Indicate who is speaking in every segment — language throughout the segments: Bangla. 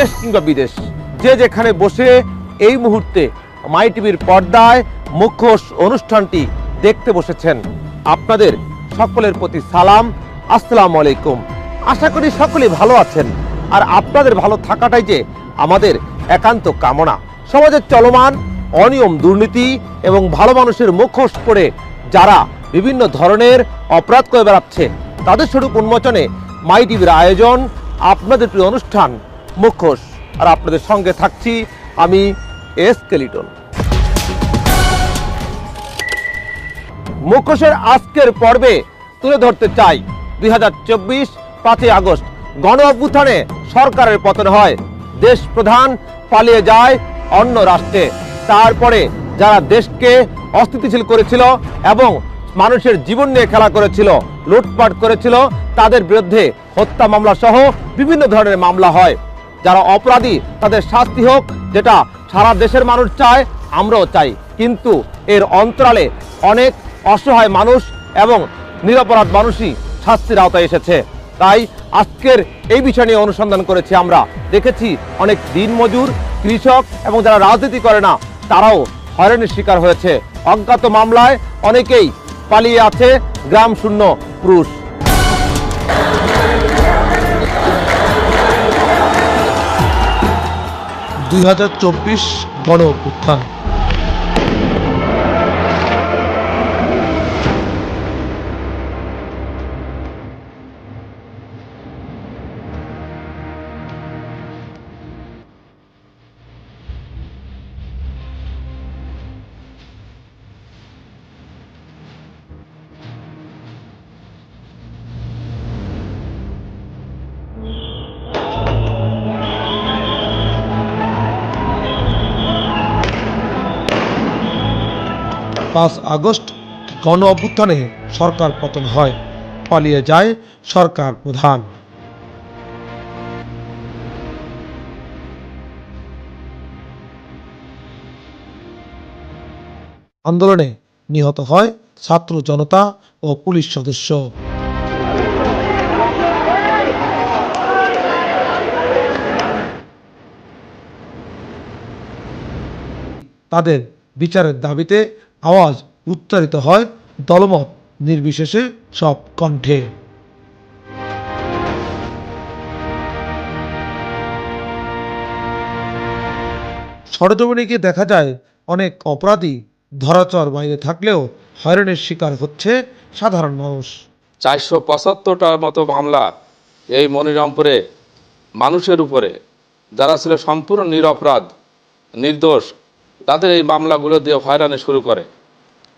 Speaker 1: দেশ কিংবা বিদেশ, যে যেখানে বসে এই মুহূর্তে মাই টিভির পর্দায় মুখ্য অনুষ্ঠানটি দেখতে বসেছেন। আপনাদের সকলের প্রতি সালাম, আসসালামু আলাইকুম। আশা করি সকলেই ভালো আছেন। আর আপনাদের ভালো থাকাটাই যে আমাদের একান্ত কামনা। সমাজের চলমান অনিয়ম দুর্নীতি এবং ভালো মানুষের মুখোশ করে যারা বিভিন্ন ধরনের অপরাধ করে বেড়াচ্ছে, তাদের স্বরূপ উন্মোচনে মাই টিভির আয়োজন, আপনাদের প্রিয় অনুষ্ঠান মুখোশ। আর আপনাদের সঙ্গে থাকছি আমি এস কেলিটন মুখোশের আজকের পর্বে তুলে ধরতে চাই, দুই হাজার চব্বিশ পাঁচই আগস্ট গণ অভ্যুত্থানে সরকারের পতন হয়। দেশ প্রধান পালিয়ে যায় অন্য রাষ্ট্রে। তারপরে যারা দেশকে অস্থিতিশীল করেছিল এবং মানুষের জীবন নিয়ে খেলা করেছিল, লুটপাট করেছিল, তাদের বিরুদ্ধে হত্যা মামলা সহ বিভিন্ন ধরনের মামলা হয়। যারা অপরাধী, তাদের শাস্তি হোক, যেটা সারা দেশের মানুষ চায়, আমরাও চাই। কিন্তু এর অন্তরালে অনেক অসহায় মানুষ এবং নিরপরাধ মানুষই শাস্তির আওতায় এসেছে। তাই আজকের এই বিষয় নিয়ে অনুসন্ধান করেছি আমরা। দেখেছি অনেক দিনমজুর, কৃষক এবং যারা রাজনীতি করে না, তারাও হয়রানির শিকার হয়েছে। অজ্ঞাত মামলায় অনেকেই পালিয়ে আছে গ্রাম শূন্য পুরুষ।
Speaker 2: দুই হাজার চব্বিশ গণ অভ্যুত্থান। পাঁচ আগস্ট গণ অভ্যুত্থানে সরকার পতন হয়। পালিয়ে যায় সরকার প্রধান। আন্দোলনে নিহত হয় ছাত্র জনতা ও পুলিশ সদস্য। তাদের বিচারের দাবিতে আওয়াজ উচ্চারিত হয় দলমত নির্বিশেষে সব কণ্ঠে। সরজমিনে গিয়ে দেখা যায় অনেক অপরাধী, ধরাচর বাইরে থাকলেও হয়রানির শিকার হচ্ছে সাধারণ মানুষ।
Speaker 3: চারশো পঁচাত্তরটার মতো মামলা এই মনিরামপুরে মানুষের উপরে, যারা ছিল সম্পূর্ণ নিরপরাধ, নির্দোষ তাদের এই মামলাগুলো দিয়ে হয়রানি শুরু করে।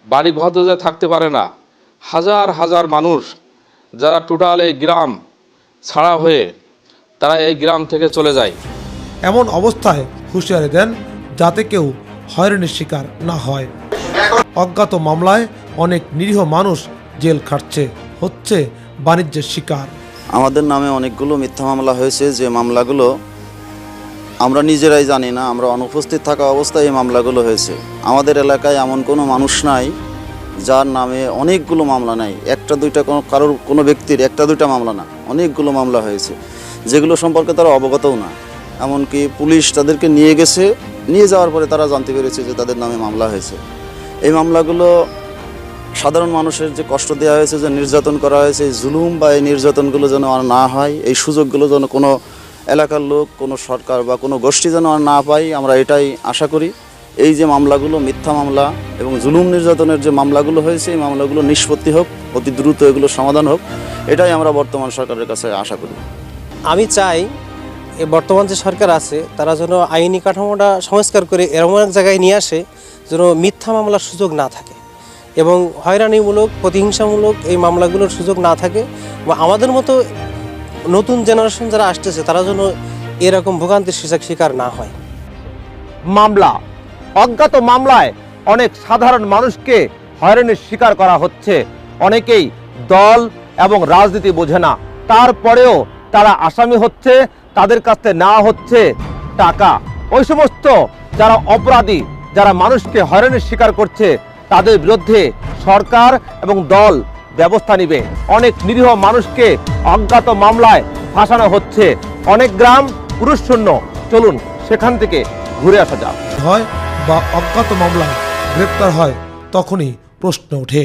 Speaker 3: বাড়ি ভদ্রতা থাকতে পারে না। হাজার হাজার মানুষ যারা টোটাল এই গ্রাম ছাড়া হয়ে তারা এই গ্রাম থেকে চলে যায়।
Speaker 2: এমন অবস্থায় হুঁশিয়ারি দেন যাতে কেউ হয়রানির শিকার না হয়। অজ্ঞাত মামলায় অনেক নিরীহ মানুষ জেল খাটছে। হচ্ছে বাণিজ্যের শিকার।
Speaker 4: আমাদের নামে অনেকগুলো মিথ্যা মামলা হয়েছে। যে মামলাগুলো আমরা নিজেরাই জানি না, আমরা অনুপস্থিত থাকা অবস্থায় এই মামলাগুলো হয়েছে। আমাদের এলাকায় এমন কোনো মানুষ নাই যার নামে অনেকগুলো মামলা নাই। একটা, দুইটা কোনো, কারোর কোনো ব্যক্তির একটা, দুইটা মামলা না, অনেকগুলো মামলা হয়েছে। যেগুলো সম্পর্কে তারা অবগতও না। এমনকি পুলিশ তাদেরকে নিয়ে গেছে, নিয়ে যাওয়ার পরে তারা জানতে পেরেছে যে তাদের নামে মামলা হয়েছে। এই মামলাগুলো সাধারণ মানুষের যে কষ্ট দেওয়া হয়েছে, যে নির্যাতন করা হয়েছে, এই জুলুম বা এই নির্যাতনগুলো যেন আর না হয়, এই সুযোগগুলো যেন কোনো এলাকার লোক, কোনো সরকার বা কোনো গোষ্ঠী যেন আর না পাই আমরা এটাই আশা করি। এই যে মামলাগুলো, মিথ্যা মামলা এবং জুলুম নির্যাতনের যে মামলাগুলো হয়েছে, এই মামলাগুলো নিষ্পত্তি হোক, অতি দ্রুত এগুলো সমাধান হোক, এটাই আমরা বর্তমান সরকারের কাছে আশা করি।
Speaker 5: আমি চাই এ বর্তমান যে সরকার আছে, তারা যেন আইনি কাঠামোটা সংস্কার করে এরকম এক জায়গায় নিয়ে আসে, যেন মিথ্যা মামলার সুযোগ না থাকে এবং হয়রানিমূলক, প্রতিহিংসামূলক এই মামলাগুলোর সুযোগ না থাকে। বা আমাদের মতো নতুন জেনারেশন যারা আসতেছে, তারা যেন এরকম ভোগান্তির শিকার- না হয়।
Speaker 1: মামলা, অজ্ঞাত মামলায় অনেক সাধারণ মানুষকে হয়রানির শিকার করা হচ্ছে। অনেকেই দল এবং রাজনীতি বোঝে না। তারপরেও তারা আসামি হচ্ছে, তাদের কাছ নেওয়া হচ্ছে টাকা। ওই সমস্ত যারা অপরাধী, যারা মানুষকে হয়রানির শিকার করছে, তাদের বিরুদ্ধে সরকার এবং দল ব্যবস্থা নিবে। অনেক নিরীহ মানুষকে অজ্ঞাত মামলায় ফাঁসানো হচ্ছে। অনেক গ্রাম পুরুষ শূন্য চলুন সেখান থেকে ঘুরে আসা যাক।
Speaker 2: হয় বা অজ্ঞাত মামলায় গ্রেপ্তার হয় তখনই প্রশ্ন ওঠে।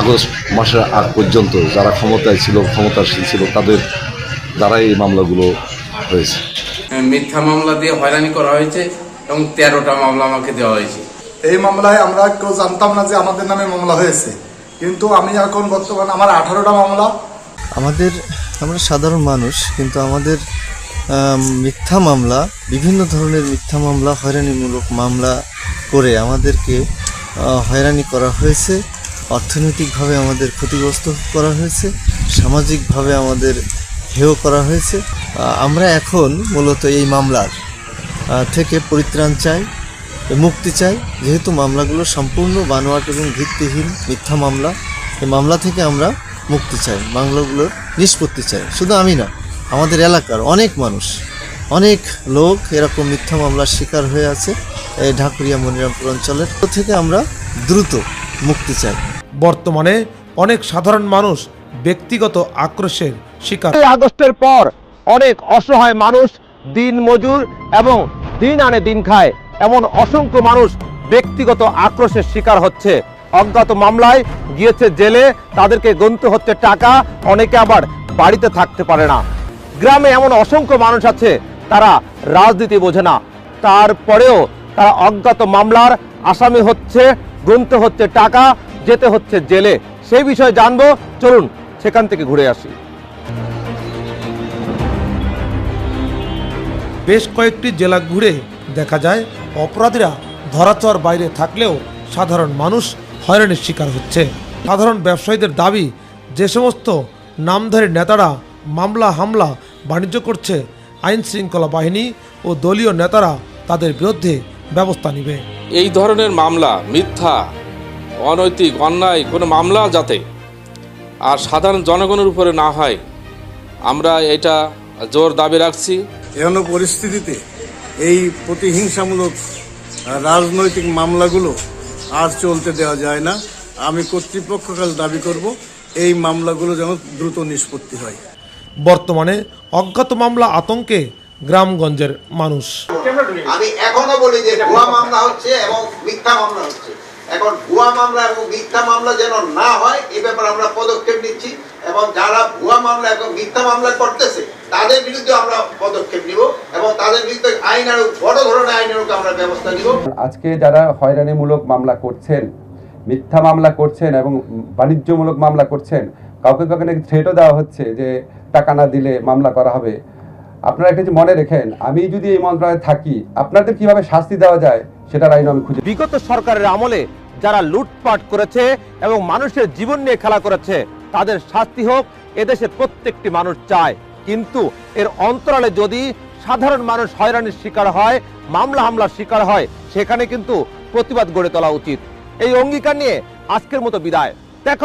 Speaker 6: আগস্ট মাসের আগ পর্যন্ত যারা ক্ষমতায় ছিল ক্ষমতাশীল ছিল তাদের দ্বারাই এই মামলাগুলো হয়েছে।
Speaker 7: মিথ্যা মামলা দিয়ে হয়রানি করা হয়েছে এবং তেরোটা মামলা আমাকে দেওয়া হয়েছে।
Speaker 8: এই মামলায় আমরা কেউ জানতাম না যে আমাদের নামে মামলা হয়েছে। কিন্তু আমি এখন বর্তমান আমার আঠারোটা মামলা।
Speaker 9: আমাদের, আমরা সাধারণ মানুষ, কিন্তু আমাদের মিথ্যা মামলা, বিভিন্ন ধরনের মিথ্যা মামলা, হয়রানিমূলক মামলা করে আমাদেরকে হয়রানি করা হয়েছে, অর্থনৈতিকভাবে আমাদের ক্ষতিগ্রস্ত করা হয়েছে, সামাজিকভাবে আমাদের হেয় করা হয়েছে। আমরা এখন মূলত এই মামলার থেকে পরিত্রাণ চাই। মুক্তি চাই। যেহেতু মামলাগুলো সম্পূর্ণ বানোয়াট এবং ভিত্তিহীন মিথ্যা মামলা এই মামলা থেকে আমরা মুক্তি চাই মামলাগুলোর নিষ্পত্তি চাই। শুধু আমি না আমাদের এলাকার অনেক মানুষ অনেক লোক এরকম মিথ্যা মামলার শিকার হয়ে আছে এই ঢাকুরিয়া মনিরামপুর অঞ্চলের। তো থেকে আমরা দ্রুত মুক্তি চাই।
Speaker 2: বর্তমানে অনেক সাধারণ মানুষ ব্যক্তিগত আক্রোশের শিকার।
Speaker 1: এই আগস্টের পর অনেক অসহায় মানুষ দিন মজুর এবং দিন আনে দিন খায়। এমন অসংখ্য মানুষ ব্যক্তিগত আক্রোশের শিকার হচ্ছে। অজ্ঞাত মামলায় গিয়েছে জেলে, তাদেরকে গুনতে হচ্ছে টাকা, অনেকে আবার বাড়িতে থাকতে পারে না। গ্রামে এমন অসংখ্য মানুষ আছে, তারা রাজনীতি বোঝে না। তারপরেও তারা অজ্ঞাত মামলার আসামি হচ্ছে গুনতে হচ্ছে টাকা, যেতে হচ্ছে জেলে। সেই বিষয়ে জানব। চলুন, সেখান থেকে ঘুরে আসি।
Speaker 2: বেশ কয়েকটি জেলা ঘুরে দেখা যায় অপরাধীরা ধরাচর বাইরে থাকলেও সাধারণ মানুষ হয়রানির শিকার হচ্ছে। সাধারণ ব্যবসায়ীদের দাবি যে সমস্ত নামধারী নেতারা মামলা হামলা বাণিজ্য করছে আইন শৃঙ্খলা বাহিনী ও দলীয় নেতারা তাদের বিরুদ্ধে ব্যবস্থা নেবে।
Speaker 3: এই ধরনের মামলা মিথ্যা অনৈতিক অন্যায় কোনো মামলা যাতে আর সাধারণ জনগণের উপরে না হয় আমরা এটা জোর দাবি রাখছি।
Speaker 8: এমন পরিস্থিতিতে এই প্রতিহিংসামূলক রাজনৈতিক মামলাগুলো আর চলতে দেওয়া যায় না। আমি কর্তৃপক্ষ কাল দাবি করব এই মামলাগুলো যেন দ্রুত নিষ্পত্তি হয়।
Speaker 2: বর্তমানে অজ্ঞাত মামলা আতঙ্কে গ্রামগঞ্জের মানুষ।
Speaker 10: আমি এখনও বলি যে ভুয়া মামলা হচ্ছে এবং মিথ্যা মামলা হচ্ছে। এখন ভুয়া মামলা এবং মিথ্যা মামলা যেন না হয় এ ব্যাপারে আমরা পদক্ষেপ নিচ্ছি। এবং যারা ভুয়া মামলা এবং মিথ্যা মামলা করতেছে তাদের বিরুদ্ধে আমরা পদক্ষেপ নিব এবং তাদের বিরুদ্ধে আইন আরও বড় ধরনের আইনের আমরা ব্যবস্থা নিব।
Speaker 11: আজকে যারা হয়রানিমূলক মামলা করছেন মিথ্যা মামলা করছেন এবং বাণিজ্যমূলক মামলা করছেন কাউকে কাউকে নাকি থ্রেটও দেওয়া হচ্ছে যে টাকা না দিলে মামলা করা হবে। আপনারা একটা মনে রেখেন আমি যদি এই মন্ত্রণালয়ে থাকি আপনাদের কীভাবে শাস্তি দেওয়া যায় সেটার আইন আমি খুঁজে
Speaker 1: বিগত সরকারের আমলে যারা লুটপাট করেছে এবং মানুষের জীবন নিয়ে খেলা করেছে, তাদের শাস্তি হোক এদেশের প্রত্যেকটি মানুষ চায়। কিন্তু এর অন্তরালে যদি সাধারণ মানুষ হয়রানির শিকার হয়, মামলা হামলার শিকার হয়, সেখানে কিন্তু প্রতিবাদ গড়ে তোলা উচিত। এই অঙ্গীকার নিয়ে আজকের মতো বিদায়। দেখা